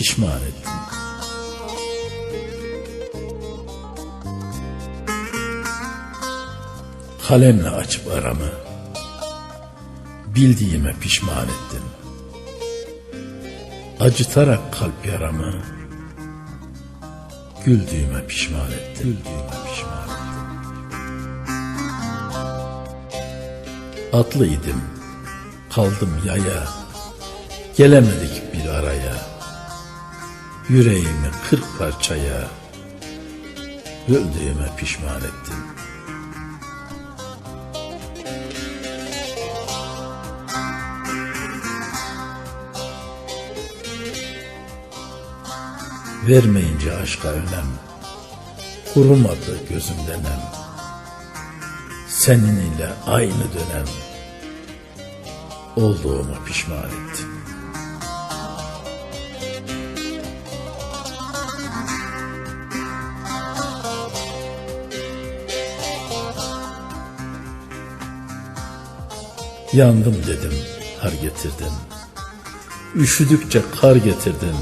pişman ettin. Kalemle açıp aramı, bildiğime pişman ettin. Acıtarak kalp yaramı, güldüğüme pişman ettin. Güldüğüme pişman ettin. Atlıydım, kaldım yaya, gelemedik bir araya. Yüreğimi kırk parçaya, öldüğüme pişman ettin. Vermeyince aşka önem, kurumadı gözümden nem. Senin ile aynı dönem, olduğuma pişman ettim. Yandım dedim, har getirdin. Üşüdükçe kar getirdin.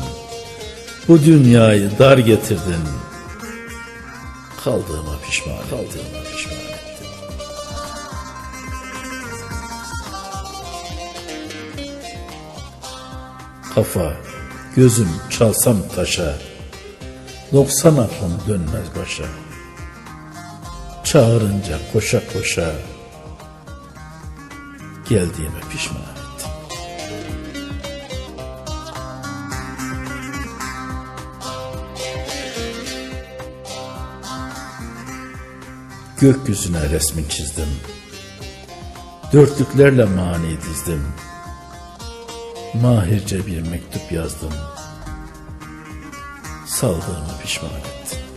Bu dünyayı dar getirdin. Kaldığıma pişman, kaldığıma pişman. Kafa, gözüm çalsam taşa, Doksan aklım dönmez başa. Çağırınca koşa koşa, Geldiğime pişman ettim. Gökyüzüne resmi çizdim. Dörtlüklerle mani dizdim. Mahirce bir mektup yazdım. Saldığımı pişman ettim.